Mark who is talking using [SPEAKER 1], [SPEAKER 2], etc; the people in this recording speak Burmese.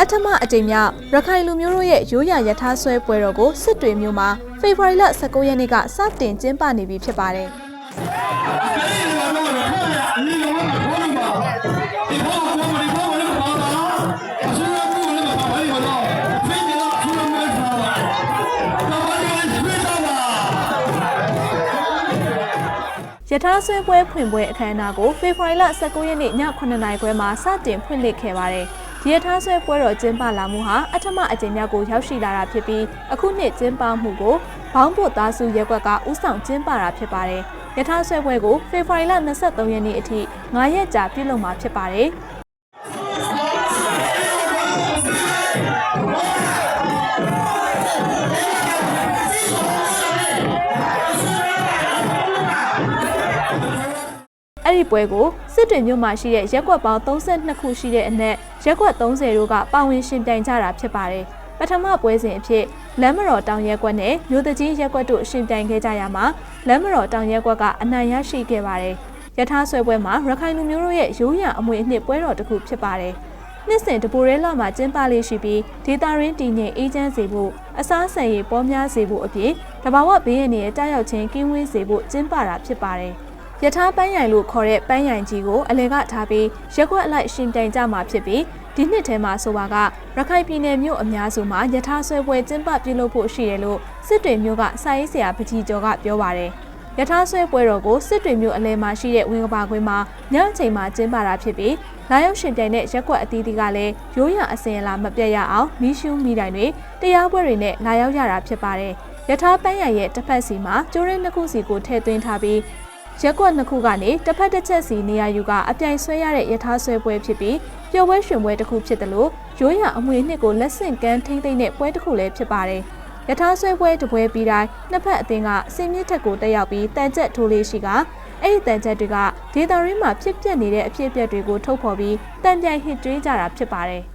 [SPEAKER 1] အထမအကြိမ်မြောက်ရခိုင်လူမျိုးတို့ရဲ့ရိုးရာရထားဆွဲပွဲတော်ကိုစစ်တွေမြို့မှာဖေဖော်ဝါရီလ19ရက်နေ့ကစတင်ကျင်းပနေပြီဖြစ်ပါတယ်။ ယထာဆွဲပွဲဖွင့်ပွဲအခမ်းအနားကိုဖေဖော်ဝါရီလ19ရက်နေ့ည9:00နာရီခွဲမှာစတင်ဖွင့်လှစ်ခဲ့ပါတယ်။ဒီယထာဆွဲပွဲတော်ကျင်းပလာမှုဟာအထမအကြိမ်မြောက်ကိုရောက်ရှိလာတာဖြစ်ပြီးအခုနှစ်ကျင်းပမှုကိုဘောင်းဖို့သားစုရက်ကွက်ကဥဆောင်ကျင်းပတာဖြစ်ပါတယ်။ယထာဆွဲပွဲကိုဖေဖော်ဝါရီလ23ရက်နေ့အထိ9ရက်ကြာပြုလုပ်မှာဖြစ်ပါတယ်။ အဲ့ဒီပွဲကိုစစ်တွေမြို့မှာရှိတဲ့ရက်ကွက်ပေါင်း32ခုရှိတဲ့အနက်ရက်ကွက်30တို့ကပါဝင်ရှင်ပြိုင်ကြတာဖြစ်ပါတယ်။ပထမပွဲစဉ်အဖြစ်လမ်းမတော်တောင်ရက်ကွက်နဲ့မြို့တကြီးရက်ကွက်တို့ရှင်ပြိုင်ခဲ့ကြရမှာလမ်းမတော်တောင်ရက်ကွက်ကအနိုင်ရရှိခဲ့ပါတယ်။ယထာဆွဲပွဲမှာရခိုင်လူမျိုးတို့ရဲ့ရိုးရာအမွေအနှစ်ပွဲတော်တစ်ခုဖြစ်ပါတယ်။နှစ်စဉ်တပူရဲလာမှာကျင်းပလေးရှိပြီးဒေတာရင်းတည်ငြိမ်အေးချမ်းစေဖို့အစားဆန်ရည်ပေါများစေဖို့အပြင်တဘာဝဘေးရန်ရဲ့တာရောက်ချင်းကင်းဝေးစေဖို့ကျင်းပတာဖြစ်ပါတယ်။ ယထာပန်းရိုင်လို့ခေါ်တဲ့ပန်းရိုင်ကြီးကိုအလဲကထားပြီးရက်ွက်အလိုက်ရှင်ပြိုင်ကြမှာဖြစ်ပြီးဒီနှစ်ထဲမှာဆိုပါကရခိုင်ပြည်နယ်မြို့အများစုမှာယထာဆွဲပွဲကျင်းပပြုလုပ်ဖို့ရှိတယ်လို့စစ်တွေမြို့ကစာရေးဆရာပကြီးကျော်ကပြောပါတယ်။ယထာဆွဲပွဲတော်ကိုစစ်တွေမြို့အလဲမှာရှိတဲ့ဝင်းကပါကွင်းမှာညအချိန်မှာကျင်းပတာဖြစ်ပြီးလာရောက်ရှင်ပြိုင်တဲ့ရက်ွက်အသီးသီးကလည်းရိုးရာအစဉ်အလာမပြတ်ရအောင်မီးရှူးမီးတိုင်တွေတရားပွဲတွေနဲ့လာရောက်ရတာဖြစ်ပါတယ်။ယထာပန်းရိုင်ရဲ့တစ်ဖက်စီမှာကျိုးရင်းနှစ်ခုစီကိုထည့်သွင်းထားပြီး ရက်ကွက်နှစ်ခုကနေတစ်ဖက်တစ်ချက်စီနေရာယူကအပြိုင်ဆွဲရတဲ့ယထာဆွဲပွဲဖြစ်ပြီးပျော်ပွဲရွှင်ပွဲတစ်ခုဖြစ်တယ်လို့ရိုးရာအမွေနှစ်ကိုလက်ဆင့်ကမ်းထိမ့်သိမ့်တဲ့ပွဲတစ်ခုလည်းဖြစ်ပါတယ်။ယထာဆွဲပွဲတစ်ပွဲပြီးတိုင်းနှစ်ဖက်အသင်းကစင်မြင့်ထက်ကိုတက်ရောက်ပြီးတန်ကျက်ထိုးလေးရှိကအဲ့ဒီတန်ကျက်တွေကဒေတာရင်းမှာဖြစ်ပျက်နေတဲ့အဖြစ်အပျက်တွေကိုထုတ်ဖော်ပြီးတန်ပြိုင်ဟစ်ကြွေးကြတာဖြစ်ပါတယ်။